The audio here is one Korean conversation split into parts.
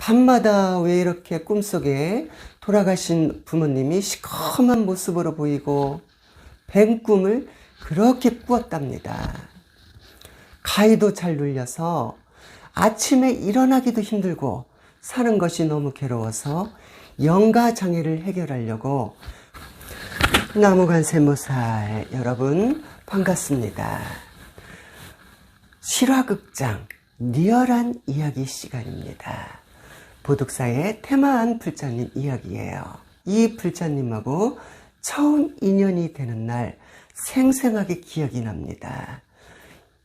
밤마다 왜 이렇게 꿈속에 돌아가신 부모님이 시커먼 모습으로 보이고 뱅 꿈을 그렇게 꾸었답니다. 가위도 잘 눌려서 아침에 일어나기도 힘들고 사는 것이 너무 괴로워서 영가 장애를 해결하려고 나무관 세모살 여러분 반갑습니다. 실화극장 리얼한 이야기 시간입니다. 보독사의 테마한 불자님 이야기예요. 이 불자님하고 처음 인연이 되는 날 생생하게 기억이 납니다.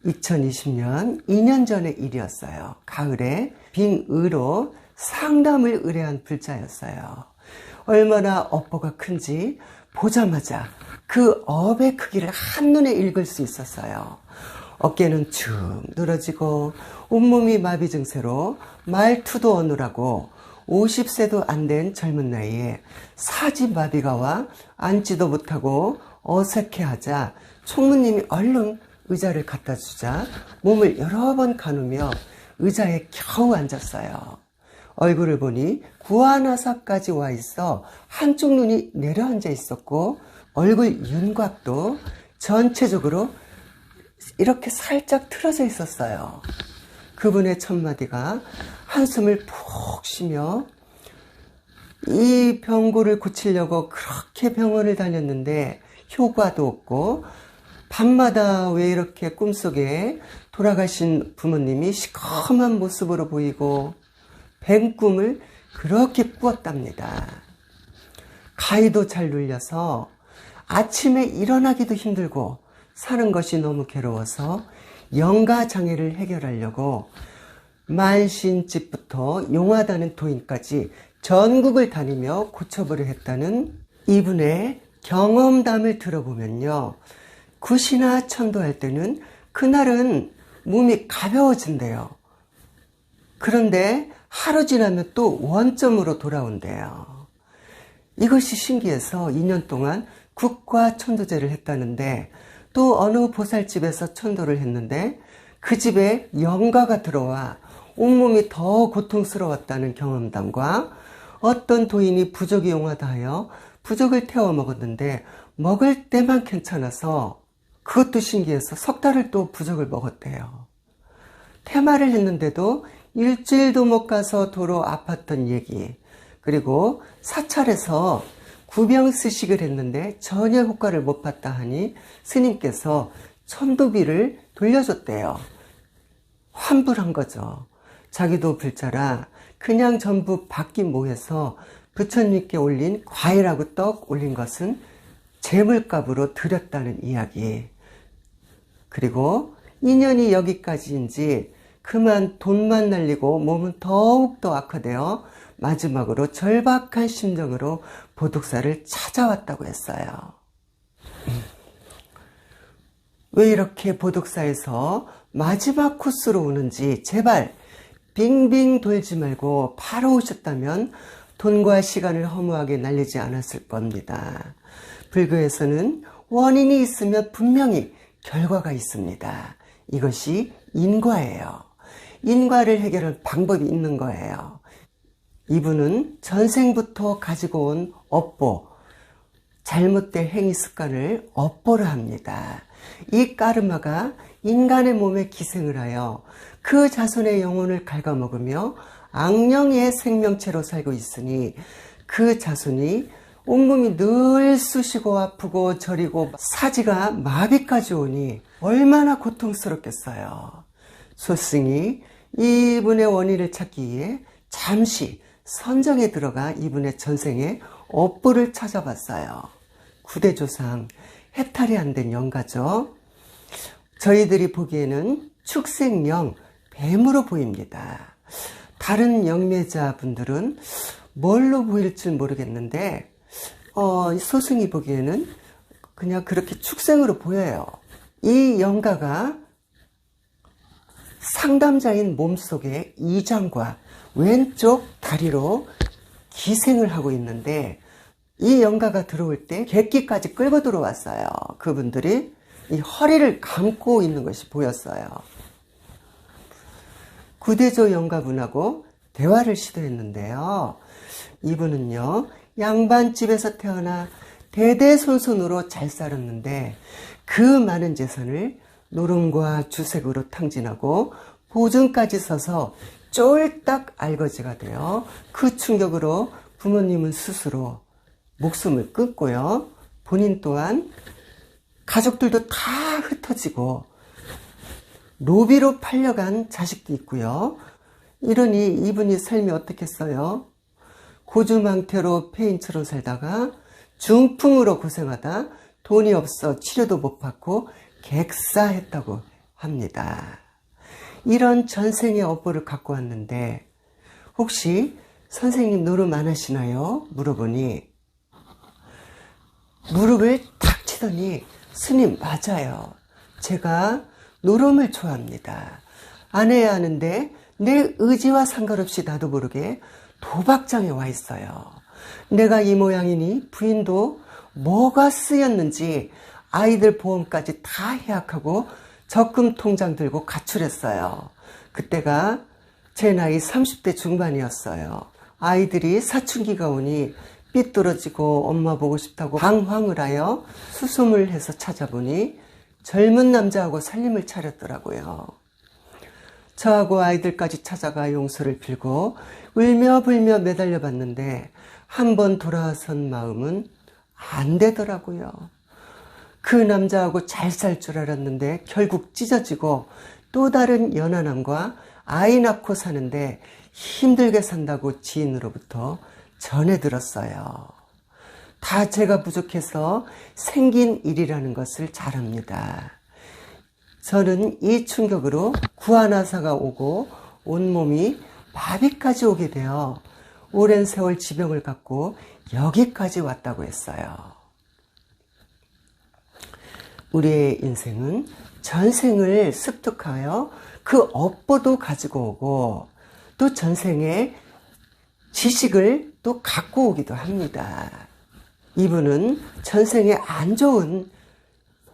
2020년 2년 전의 일이었어요. 가을에 빙의로 상담을 의뢰한 불자였어요. 얼마나 업보가 큰지 보자마자 그 업의 크기를 한눈에 읽을 수 있었어요. 어깨는 축 늘어지고 온몸이 마비 증세로 말투도 어눌하고 50세도 안 된 젊은 나이에 사지 마비가 와 앉지도 못하고 어색해하자 총무님이 얼른 의자를 갖다 주자 몸을 여러 번 가누며 의자에 겨우 앉았어요. 얼굴을 보니 구안화사까지 와 있어 한쪽 눈이 내려앉아 있었고 얼굴 윤곽도 전체적으로 이렇게 살짝 틀어져 있었어요. 그분의 첫마디가 한숨을 푹 쉬며 이 병고를 고치려고 그렇게 병원을 다녔는데 효과도 없고 밤마다 왜 이렇게 꿈속에 돌아가신 부모님이 시커먼 모습으로 보이고 뱅 꿈을 그렇게 꾸었답니다. 가위도 잘 눌려서 아침에 일어나기도 힘들고 사는 것이 너무 괴로워서 영가 장애를 해결하려고 만신집부터 용하다는 도인까지 전국을 다니며 고쳐보려 했다는 이분의 경험담을 들어보면요. 굿이나 천도할 때는 그날은 몸이 가벼워진대요. 그런데 하루 지나면 또 원점으로 돌아온대요. 이것이 신기해서 2년 동안 국과 천도제를 했다는데 또 어느 보살집에서 천도를 했는데 그 집에 영가가 들어와 온몸이 더 고통스러웠다는 경험담과 어떤 도인이 부적이 용하다 하여 부적을 태워 먹었는데 먹을 때만 괜찮아서 그것도 신기해서 석 달을 또 부적을 먹었대요. 테마를 했는데도 일주일도 못 가서 도로 아팠던 얘기. 그리고 사찰에서 구병스식을 했는데 전혀 효과를 못 봤다 하니 스님께서 천도비를 돌려줬대요. 환불한 거죠. 자기도 불자라 그냥 전부 받기 뭐해서 부처님께 올린 과일하고 떡 올린 것은 재물값으로 드렸다는 이야기. 그리고 인연이 여기까지인지 그만 돈만 날리고 몸은 더욱더 악화되어 마지막으로 절박한 심정으로 보독사를 찾아왔다고 했어요. 왜 이렇게 보독사에서 마지막 코스로 오는지 제발 빙빙 돌지 말고 바로 오셨다면 돈과 시간을 허무하게 날리지 않았을 겁니다. 불교에서는 원인이 있으면 분명히 결과가 있습니다. 이것이 인과예요. 인과를 해결할 방법이 있는 거예요. 이분은 전생부터 가지고 온 업보, 잘못된 행위 습관을 업보를 합니다. 이 까르마가 인간의 몸에 기생을 하여 그 자손의 영혼을 갉아먹으며 악령의 생명체로 살고 있으니 그 자손이 온몸이 늘 쑤시고 아프고 저리고 사지가 마비까지 오니 얼마나 고통스럽겠어요. 소승이 이분의 원인을 찾기 위해 잠시 선정에 들어가 이분의 전생에 업보를 찾아봤어요. 구대조상 해탈이 안 된 영가죠. 저희들이 보기에는 축생령 뱀으로 보입니다. 다른 영매자 분들은 뭘로 보일지 모르겠는데 어, 소승이 보기에는 그냥 그렇게 축생으로 보여요. 이 영가가 상담자인 몸속에 이장과 왼쪽 다리로 기생을 하고 있는데 이 영가가 들어올 때 객기까지 끌고 들어왔어요. 그분들이 이 허리를 감고 있는 것이 보였어요. 구대조 영가분하고 대화를 시도했는데요. 이분은요, 양반집에서 태어나 대대손손으로 잘 살았는데 그 많은 재산을 노름과 주색으로 탕진하고 보증까지 서서 쫄딱 알거지가 되어 그 충격으로 부모님은 스스로 목숨을 끊고요. 본인 또한 가족들도 다 흩어지고 로비로 팔려간 자식도 있고요. 이러니 이분이 삶이 어떻겠어요? 고주망태로 폐인처럼 살다가 중풍으로 고생하다 돈이 없어 치료도 못 받고 객사했다고 합니다. 이런 전생의 업보를 갖고 왔는데 혹시 선생님 노름 안 하시나요? 물어보니 무릎을 탁 치더니 스님 맞아요. 제가 노름을 좋아합니다. 안 해야 하는데 내 의지와 상관없이 나도 모르게 도박장에 와 있어요. 내가 이 모양이니 부인도 뭐가 쓰였는지 아이들 보험까지 다 해약하고 적금 통장 들고 가출했어요. 그때가 제 나이 30대 중반이었어요. 아이들이 사춘기가 오니 삐뚤어지고 엄마 보고 싶다고 방황을 하여 수소문을 해서 찾아보니 젊은 남자하고 살림을 차렸더라고요. 저하고 아이들까지 찾아가 용서를 빌고 울며 불며 매달려 봤는데 한 번 돌아선 마음은 안 되더라고요. 그 남자하고 잘 살 줄 알았는데 결국 찢어지고 또 다른 연하남과 아이 낳고 사는데 힘들게 산다고 지인으로부터 전해 들었어요. 다 제가 부족해서 생긴 일이라는 것을 잘 압니다. 저는 이 충격으로 구안화사가 오고 온몸이 마비까지 오게 되어 오랜 세월 지병을 갖고 여기까지 왔다고 했어요. 우리의 인생은 전생을 습득하여 그 업보도 가지고 오고 또 전생의 지식을 또 갖고 오기도 합니다. 이분은 전생에 안 좋은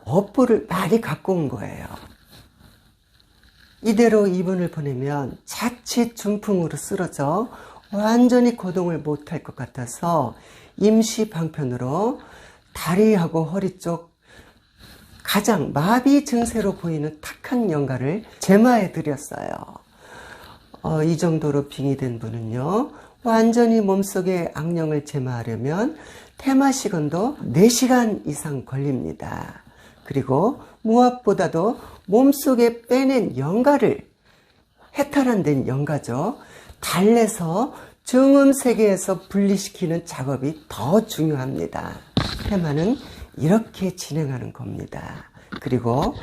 업보를 많이 갖고 온 거예요. 이대로 이분을 보내면 자칫 중풍으로 쓰러져 완전히 거동을 못할 것 같아서 임시 방편으로 다리하고 허리 쪽 가장 마비 증세로 보이는 탁한 영가를 제마해 드렸어요. 어, 이 정도로 빙의된 분은요, 완전히 몸속의 악령을 제마하려면 테마 시간도 4시간 이상 걸립니다. 그리고 무엇보다도 몸속에 빼낸 영가를 해탈한된 영가죠. 달래서 중음 세계에서 분리시키는 작업이 더 중요합니다. 테마는 이렇게 진행하는 겁니다. 그리고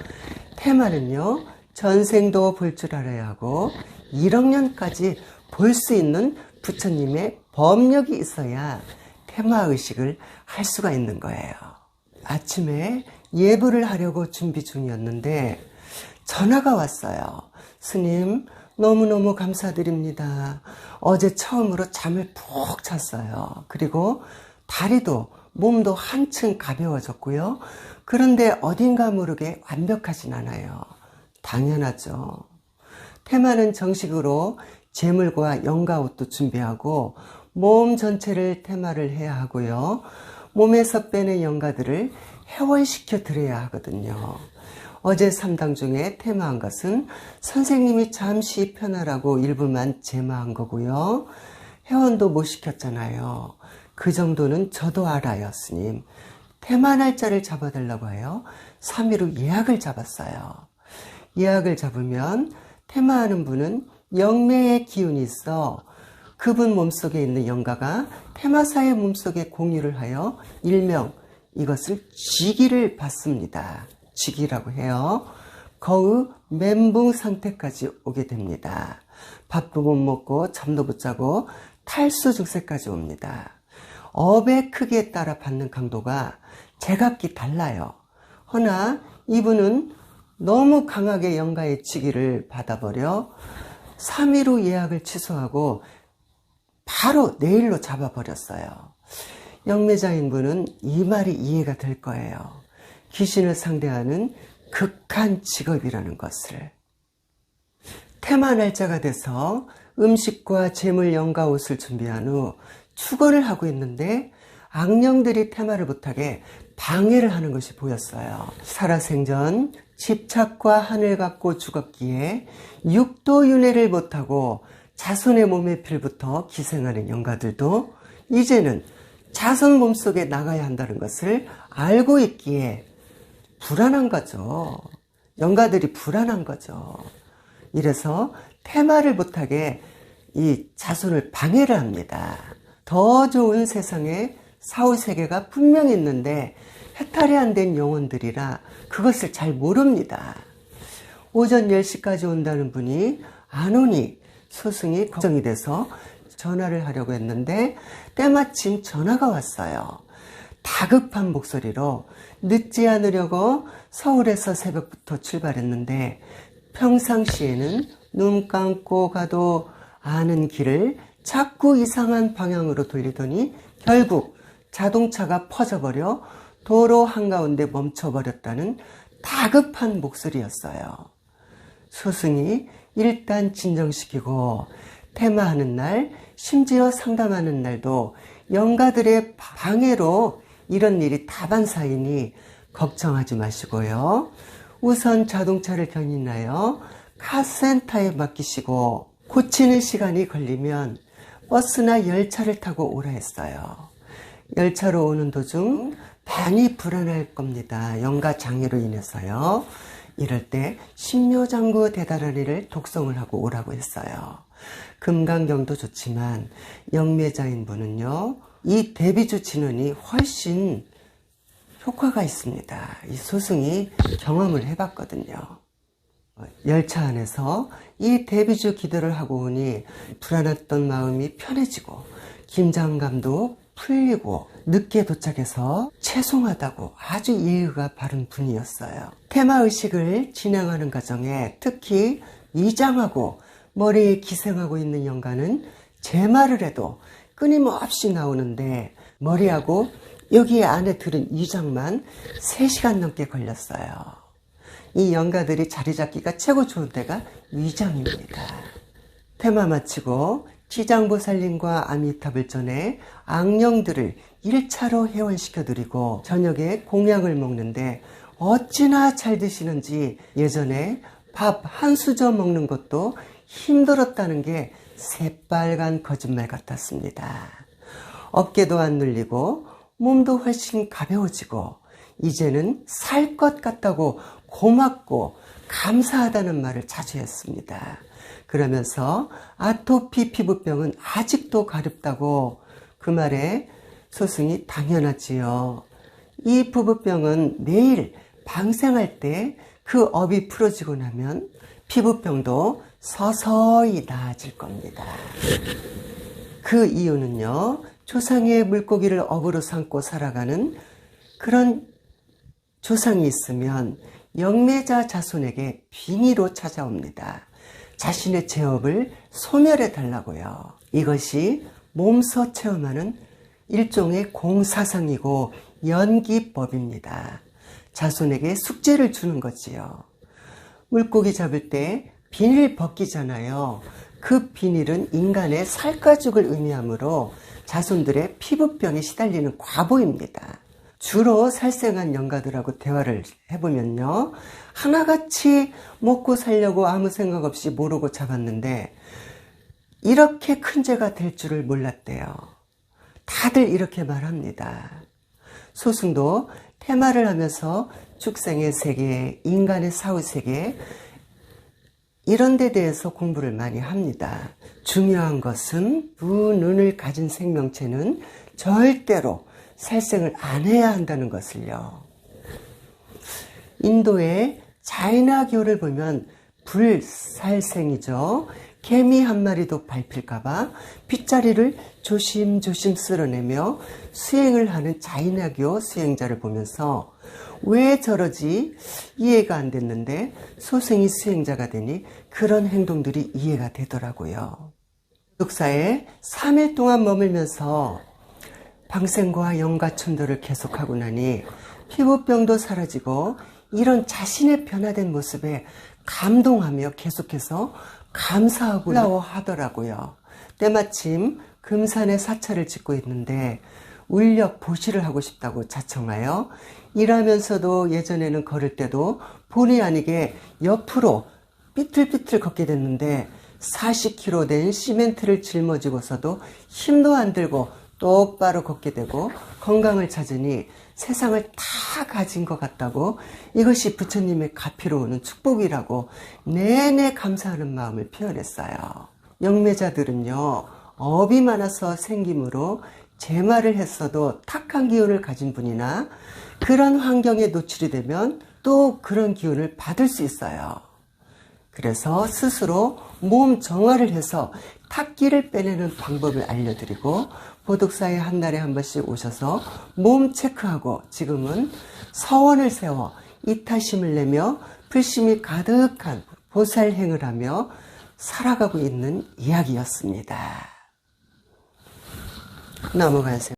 테마는요, 전생도 볼 줄 알아야 하고 1억 년까지 볼 수 있는 부처님의 법력이 있어야 테마 의식을 할 수가 있는 거예요. 아침에 예불을 하려고 준비 중이었는데 전화가 왔어요. 스님, 너무너무 감사드립니다. 어제 처음으로 잠을 푹 잤어요. 그리고 다리도 몸도 한층 가벼워졌고요. 그런데 어딘가 모르게 완벽하진 않아요. 당연하죠. 테마는 정식으로 재물과 영가 옷도 준비하고 몸 전체를 테마를 해야 하고요. 몸에서 빼낸 영가들을 해월시켜 드려야 하거든요. 어제 3당 중에 테마한 것은 선생님이 잠시 편하라고 일부만 제마한 거고요. 회원도 못 시켰잖아요. 그 정도는 저도 알아요, 스님. 테마 날짜를 잡아달라고 해요. 3일 후 예약을 잡았어요. 예약을 잡으면 테마하는 분은 영매의 기운이 있어 그분 몸속에 있는 영가가 테마사의 몸속에 공유를 하여 일명 이것을 쥐기를 받습니다. 쥐기라고 해요. 거의 멘붕 상태까지 오게 됩니다. 밥도 못 먹고 잠도 못 자고 탈수 증세까지 옵니다. 업의 크기에 따라 받는 강도가 제각기 달라요. 허나 이분은 너무 강하게 영가의 치기를 받아버려 3일 후 예약을 취소하고 바로 내일로 잡아버렸어요. 영매자인 분은 이 말이 이해가 될 거예요. 귀신을 상대하는 극한 직업이라는 것을. 테마 날짜가 돼서 음식과 재물 영가 옷을 준비한 후 축원을 하고 있는데 악령들이 테마를 못하게 방해를 하는 것이 보였어요. 살아생전 집착과 하늘 갖고 죽었기에 육도 윤회를 못하고 자손의 몸의 필부터 기생하는 영가들도 이제는 자손 몸속에 나가야 한다는 것을 알고 있기에 불안한 거죠. 영가들이 불안한 거죠. 이래서 테마를 못하게 이 자손을 방해를 합니다. 더 좋은 세상에 사후 세계가 분명히 있는데 해탈이 안 된 영혼들이라 그것을 잘 모릅니다. 오전 10시까지 온다는 분이 안 오니 소승이 걱정이 돼서 전화를 하려고 했는데 때마침 전화가 왔어요. 다급한 목소리로 늦지 않으려고 서울에서 새벽부터 출발했는데 평상시에는 눈 감고 가도 아는 길을 자꾸 이상한 방향으로 돌리더니 결국 자동차가 퍼져버려 도로 한가운데 멈춰버렸다는 다급한 목소리였어요. 소승이 일단 진정시키고 테마하는 날, 심지어 상담하는 날도 영가들의 방해로 이런 일이 다반사이니 걱정하지 마시고요. 우선 자동차를 견인하여 카센터에 맡기시고 고치는 시간이 걸리면 버스나 열차를 타고 오라 했어요. 열차로 오는 도중 많이 불안할 겁니다. 영가 장애로 인해서요. 이럴 때 신묘장구 대다라리를 독성을 하고 오라고 했어요. 금강경도 좋지만 영매자인 분은요. 이 대비주 진원이 훨씬 효과가 있습니다. 이 소승이 경험을 해봤거든요. 열차 안에서 이 대비주 기도를 하고 오니 불안했던 마음이 편해지고 긴장감도 풀리고 늦게 도착해서 죄송하다고 아주 예의가 바른 분이었어요. 테마 의식을 진행하는 과정에 특히 위장하고 머리에 기생하고 있는 영가는 제 말을 해도 끊임없이 나오는데 머리하고 여기 안에 들은 위장만 3시간 넘게 걸렸어요. 이 영가들이 자리 잡기가 최고 좋은 때가 위장입니다. 테마 마치고 지장보살님과 아미타불 전에 악령들을 1차로 회원시켜드리고 저녁에 공약을 먹는데 어찌나 잘 드시는지 예전에 밥 한 수저 먹는 것도 힘들었다는 게 새빨간 거짓말 같았습니다. 어깨도 안 눌리고 몸도 훨씬 가벼워지고 이제는 살 것 같다고 고맙고 감사하다는 말을 자주 했습니다. 그러면서 아토피 피부병은 아직도 가렵다고 그 말에 소승이 당연하지요. 이 피부병은 내일 방생할 때 그 업이 풀어지고 나면 피부병도 서서히 나아질 겁니다. 그 이유는요, 조상의 물고기를 업으로 삼고 살아가는 그런 조상이 있으면 영매자 자손에게 빙의로 찾아옵니다. 자신의 제업을 소멸해 달라고요. 이것이 몸소 체험하는 일종의 공사상이고 연기법입니다. 자손에게 숙제를 주는 거지요. 물고기 잡을 때 비닐 벗기잖아요. 그 비닐은 인간의 살가죽을 의미하므로 자손들의 피부병에 시달리는 과보입니다. 주로 살생한 영가들하고 대화를 해보면요. 하나같이 먹고 살려고 아무 생각 없이 모르고 잡았는데 이렇게 큰 죄가 될 줄을 몰랐대요. 다들 이렇게 말합니다. 소승도 테마를 하면서 축생의 세계, 인간의 사후 세계 이런 데 대해서 공부를 많이 합니다. 중요한 것은 두 눈을 가진 생명체는 절대로 살생을 안 해야 한다는 것을요. 인도의 자이나교를 보면 불살생이죠. 개미 한 마리도 밟힐까봐 빗자리를 조심조심 쓸어내며 수행을 하는 자이나교 수행자를 보면서 왜 저러지 이해가 안 됐는데 소생이 수행자가 되니 그런 행동들이 이해가 되더라고요. 독사에 3일 동안 머물면서 방생과 영가천도를 계속하고 나니 피부병도 사라지고 이런 자신의 변화된 모습에 감동하며 계속해서 감사하고 올라오 하더라고요. 때마침 금산에 사찰을 짓고 있는데 울력 보시를 하고 싶다고 자청하여 일하면서도 예전에는 걸을 때도 본의 아니게 옆으로 삐틀삐틀 걷게 됐는데 40kg 된 시멘트를 짊어지고서도 힘도 안 들고 똑바로 걷게 되고 건강을 찾으니 세상을 다 가진 것 같다고 이것이 부처님의 가피로 오는 축복이라고 내내 감사하는 마음을 표현했어요. 영매자들은요, 업이 많아서 생김으로 제 말을 했어도 탁한 기운을 가진 분이나 그런 환경에 노출이 되면 또 그런 기운을 받을 수 있어요. 그래서 스스로 몸 정화를 해서 탁기를 빼내는 방법을 알려드리고 보독사에 한 달에 한 번씩 오셔서 몸 체크하고 지금은 서원을 세워 이타심을 내며 불심이 가득한 보살행을 하며 살아가고 있는 이야기였습니다. 넘어가세요.